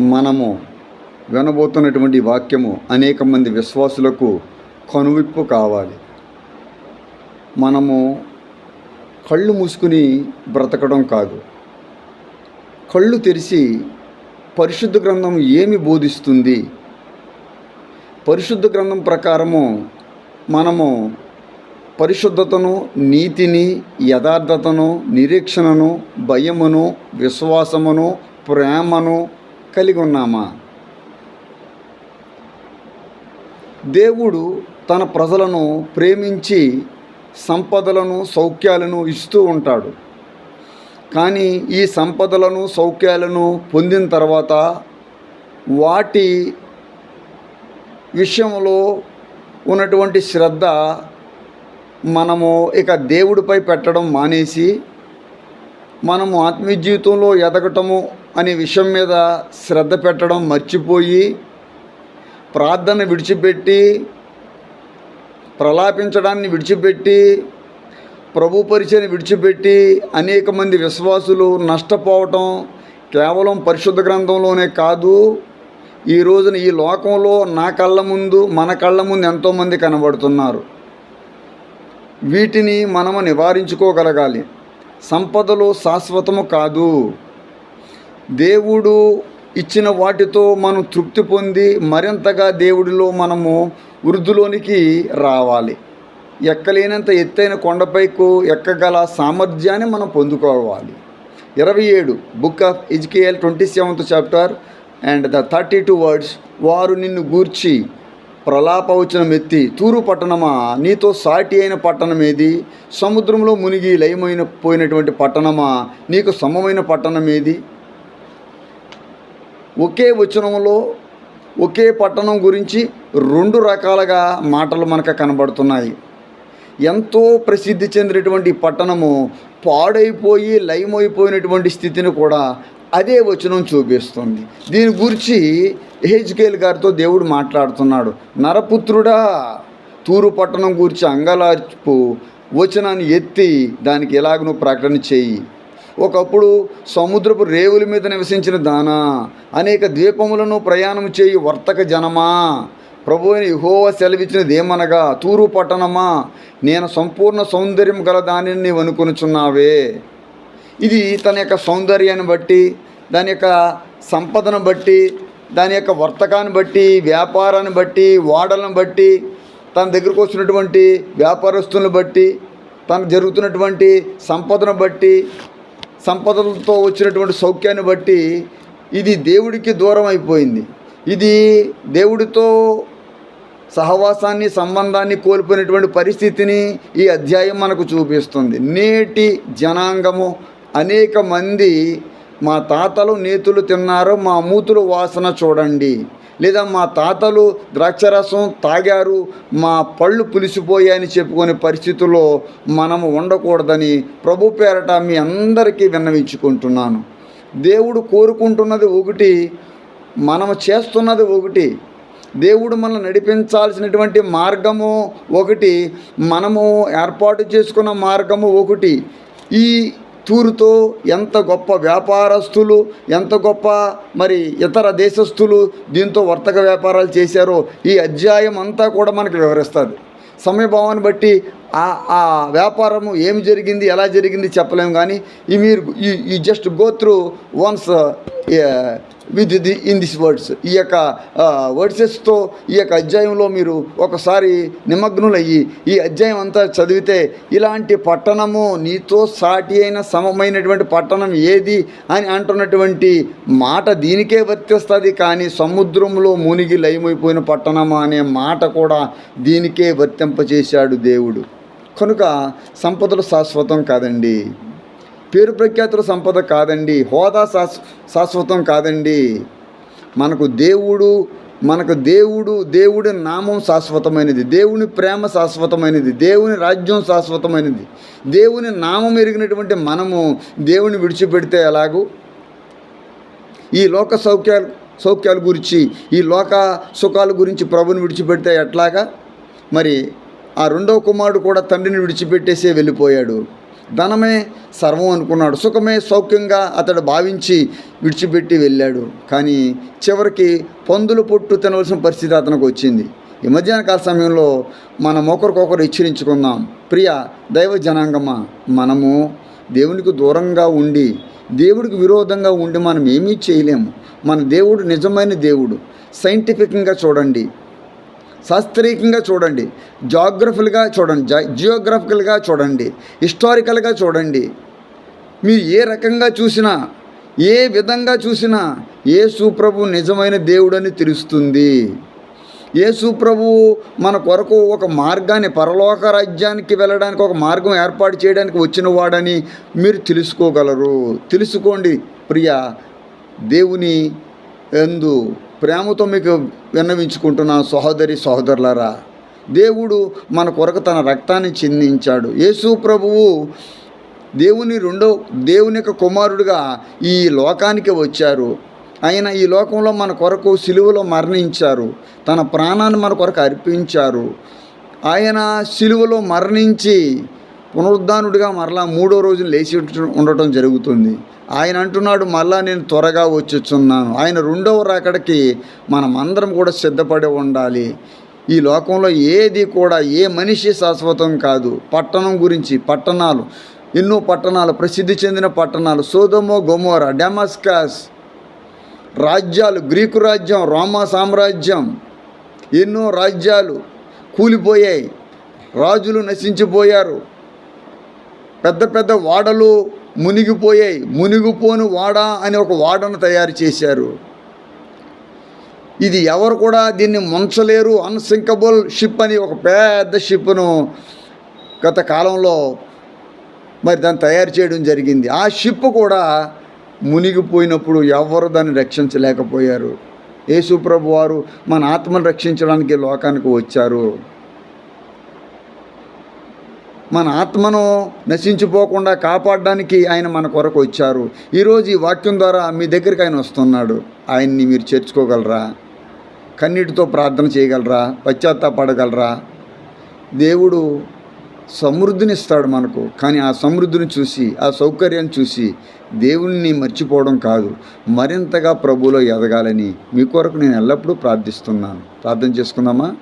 మనము వినబోతున్నటువంటి వాక్యము అనేక మంది విశ్వాసులకు కనువిప్పు కావాలి. మనము కళ్ళు మూసుకుని బ్రతకడం కాదు. కళ్ళు తెరిచి పరిశుద్ధ గ్రంథం ఏమి బోధిస్తుంది? పరిశుద్ధ గ్రంథం ప్రకారము మనము పరిశుద్ధతను నీతిని యథార్థతను నిరీక్షణను భయమును విశ్వాసమును ప్రేమను కలిగి ఉన్నామా? దేవుడు తన ప్రజలను ప్రేమించి సంపదలను సౌఖ్యాలను ఇస్తూ ఉంటాడు. కానీ ఈ సంపదలను సౌఖ్యాలను పొందిన తర్వాత వాటి విషయంలో ఉన్నటువంటి శ్రద్ధ మనము ఇక దేవుడిపై పెట్టడం మానేసి మనము ఆత్మీయ జీవితంలో ఎదగటము అనే విషయం మీద శ్రద్ధ పెట్టడం మర్చిపోయి ప్రార్థన విడిచిపెట్టి ప్రలాపించడాన్ని విడిచిపెట్టి ప్రభు పరిచయని విడిచిపెట్టి అనేక మంది విశ్వాసులు నష్టపోవటం కేవలం పరిశుద్ధ గ్రంథంలోనే కాదు. ఈ రోజున ఈ లోకంలో నా కళ్ళ ముందు మన కళ్ళ ముందు ఎంతోమంది కనబడుతున్నారు. వీటిని మనము నివారించుకోగలగాలి. సంపదలు శాశ్వతము కాదు. దేవుడు ఇచ్చిన వాటితో మనం తృప్తి పొంది మరింతగా దేవుడిలో మనము వృద్ధిలోనికి రావాలి. ఎక్కలేనంత ఎత్తైన కొండపైకు ఎక్కగల సామర్థ్యాన్ని మనం పొందుకోవాలి. ఇరవై ఏడు book of Ezekiel twenty seventh chapter and the thirty two words వారు నిన్ను గూర్చి ప్రలాపవచనం ఎత్తి తూరు పట్టణమా నీతో సాటి అయిన పట్టణం ఏది సముద్రంలో మునిగి లయమైన పోయినటువంటి పట్టణమా నీకు సమమైన పట్టణం ఏది ఒకే వచనంలో ఒకే పట్టణం గురించి రెండు రకాలుగా మాటలు మనకు కనబడుతున్నాయి. ఎంతో ప్రసిద్ధి చెందినటువంటి పట్టణము పాడైపోయి లయమైపోయినటువంటి స్థితిని కూడా అదే వచనం చూపిస్తుంది. దీని గురించి హెచ్కేల్ గారితో దేవుడు మాట్లాడుతున్నాడు. నరపుత్రుడా తూరు పట్టణం గురించి అంగలార్పు వచనాన్ని ఎత్తి దానికి ఎలాగ నువ్వు ప్రకటన చేయి. ఒకప్పుడు సముద్రపు రేవుల మీద నివసించిన దానా అనేక ద్వీపములను ప్రయాణం చేయి వర్తక జనమా. ప్రభు అయిన యహోవ సెలవిచ్చినది ఏమనగా తూరు పట్టణమా నేను సంపూర్ణ సౌందర్యం గల దానిని నీవు అనుకునిచున్నావే. ఇది తన యొక్క సౌందర్యాన్ని బట్టి దాని యొక్క సంపదను బట్టి దాని యొక్క వర్తకాన్ని బట్టి వ్యాపారాన్ని బట్టి వాడలను బట్టి తన దగ్గరకు వచ్చినటువంటి వ్యాపారస్తులను బట్టి తనకు జరుగుతున్నటువంటి సంపదను బట్టి సంపదలతో వచ్చినటువంటి సౌఖ్యాన్ని బట్టి ఇది దేవుడికి దూరం అయిపోయింది. ఇది దేవుడితో సహవాసాన్ని సంబంధాన్ని కోల్పోయినటువంటి పరిస్థితిని ఈ అధ్యాయం మనకు చూపిస్తుంది. నేటి జనాంగము అనేక మంది మా తాతలు నేతులు తిన్నారు మా మూతులు వాసన చూడండి. లేదా మా తాతలు ద్రాక్షరసం తాగారు మా పళ్ళు పులిసిపోయాయని చెప్పుకునే పరిస్థితుల్లో మనము ఉండకూడదని ప్రభు పేరట మీ అందరికీ విన్నవించుకుంటున్నాను. దేవుడు కోరుకుంటున్నది ఒకటి మనము చేస్తున్నది ఒకటి దేవుడు మనల్ని నడిపించాల్సినటువంటి మార్గము ఒకటి మనము ఏర్పాటు చేసుకున్న మార్గము ఒకటి. ఈ తూరుతో ఎంత గొప్ప వ్యాపారస్తులు ఎంత గొప్ప మరి ఇతర దేశస్తులు దీంతో వర్తక వ్యాపారాలు చేశారో ఈ అధ్యాయం అంతా కూడా మనకు వివరిస్తుంది. సమయభావాన్ని బట్టి ఆ ఆ వ్యాపారము ఏమి జరిగింది ఎలా జరిగింది చెప్పలేము కానీ ఈ మీరు ఈ just go through once with the in this words. ఈ యొక్క వర్డ్సెస్తో ఈ యొక్క అధ్యాయంలో మీరు ఒకసారి నిమగ్నులయ్యి ఈ అధ్యాయం అంతా చదివితే ఇలాంటి పట్టణము నీతో సాటి అయిన సమమైనటువంటి పట్టణం ఏది అని అంటున్నటువంటి మాట దీనికే వర్తిస్తుంది కానీ సముద్రంలో మునిగి లయమైపోయిన పట్టణము అనే మాట కూడా దీనికే వర్తింపచేశాడు దేవుడు. కనుక సంపదలు శాశ్వతం కాదండి. పేరు ప్రఖ్యాతుల సంపద కాదండి హోదా శాశ్వ శాశ్వతం కాదండి. మనకు దేవుడు మనకు దేవుడు దేవుడి నామం శాశ్వతమైనది దేవుని ప్రేమ శాశ్వతమైనది దేవుని రాజ్యం శాశ్వతమైనది దేవుని నామం ఎరిగినటువంటి మనము దేవుని విడిచిపెడితే ఎలాగూ? ఈ లోక సౌఖ్యాలు సౌఖ్యాల గురించి ఈ లోక సుఖాల గురించి ప్రభుని విడిచిపెడితే ఎట్లాగా? మరి ఆ రెండవ కుమారుడు కూడా తండ్రిని విడిచిపెట్టేసే వెళ్ళిపోయాడు. ధనమే సర్వం అనుకున్నాడు. సుఖమే సౌఖ్యంగా అతడు భావించి విడిచిపెట్టి వెళ్ళాడు. కానీ చివరికి పందులు పొట్టు తినవలసిన పరిస్థితి అతనికి వచ్చింది. ఈ మధ్యాహ్న కాల సమయంలో మనం ఒకరికొకరు హెచ్చరించుకుందాం. ప్రియ దైవ జనాంగమా మనము దేవునికి దూరంగా ఉండి దేవుడికి విరోధంగా ఉండి మనం ఏమీ చేయలేము. మన దేవుడు నిజమైన దేవుడు. సైంటిఫిక్గా చూడండి. శాస్త్రీయంగా చూడండి. జాగ్రఫిల్గా చూడండి. జా జియోగ్రఫికల్గా చూడండి. హిస్టారికల్గా చూడండి. మీరు ఏ రకంగా చూసినా ఏ విధంగా చూసినా ఏ ప్రభు నిజమైన దేవుడని తెలుస్తుంది. ఏ సుప్రభు మన కొరకు ఒక మార్గాన్ని పరలోక రాజ్యానికి వెళ్ళడానికి ఒక మార్గం ఏర్పాటు చేయడానికి వచ్చిన వాడని మీరు తెలుసుకోగలరు. తెలుసుకోండి ప్రియ దేవుని ఎందు ప్రేమతో మీకు విన్నవించుకుంటున్న సహోదరి సహోదరులరా దేవుడు మన కొరకు తన రక్తాన్ని చిందించాడు. యేసు ప్రభువు దేవుని రెండో దేవుని యొక్క కుమారుడుగా ఈ లోకానికి వచ్చారు. ఆయన ఈ లోకంలో మన కొరకు సిలువలో మరణించారు. తన ప్రాణాన్ని మన కొరకు అర్పించారు. ఆయన సిలువలో మరణించి పునరుద్ధానుడిగా మరలా మూడో రోజున లేచి ఉండటం జరుగుతుంది. ఆయన అంటున్నాడు మళ్ళా నేను త్వరగా వచ్చుచున్నాను ఆయన రెండవ రాకడికి మనం అందరం కూడా సిద్ధపడి ఉండాలి. ఈ లోకంలో ఏది కూడా ఏ మనిషి శాశ్వతం కాదు. పట్టణం గురించి పట్టణాలు ఎన్నో పట్టణాలు ప్రసిద్ధి చెందిన పట్టణాలు. సోదమో గొమోరా డెమాస్కాస్ రాజ్యాలు గ్రీకు రాజ్యం రోమా సామ్రాజ్యం ఎన్నో రాజ్యాలు కూలిపోయాయి. రాజులు నశించిపోయారు. పెద్ద పెద్ద వాడలు మునిగిపోయాయి. మునిగిపోని వాడ అని ఒక వాడను తయారు చేశారు. ఇది ఎవరు కూడా దీన్ని ముంచలేరు. అన్సింకబుల్ షిప్ అని ఒక పెద్ద షిప్ను గత కాలంలో మరి దాన్ని తయారు చేయడం జరిగింది. ఆ షిప్ కూడా మునిగిపోయినప్పుడు ఎవరు దాన్ని రక్షించలేకపోయారు? యేసుప్రభు వారు మన ఆత్మను రక్షించడానికి లోకానికి వచ్చారు. మన ఆత్మను నశించిపోకుండా కాపాడడానికి ఆయన మన కొరకు వచ్చారు. ఈరోజు ఈ వాక్యం ద్వారా మీ దగ్గరికి ఆయన వస్తున్నాడు. ఆయన్ని మీరు చేర్చుకోగలరా? కన్నీటితో ప్రార్థన చేయగలరా? పశ్చాత్తాపడగలరా? దేవుడు సమృద్ధిని ఇస్తాడు మనకు. కానీ ఆ సమృద్ధిని చూసి ఆ సౌకర్యాన్ని చూసి దేవుణ్ణి మర్చిపోవడం కాదు. మరింతగా ప్రభులో ఎదగాలని మీ కొరకు నేను ఎల్లప్పుడూ ప్రార్థిస్తున్నాను. ప్రార్థన చేసుకుందామా?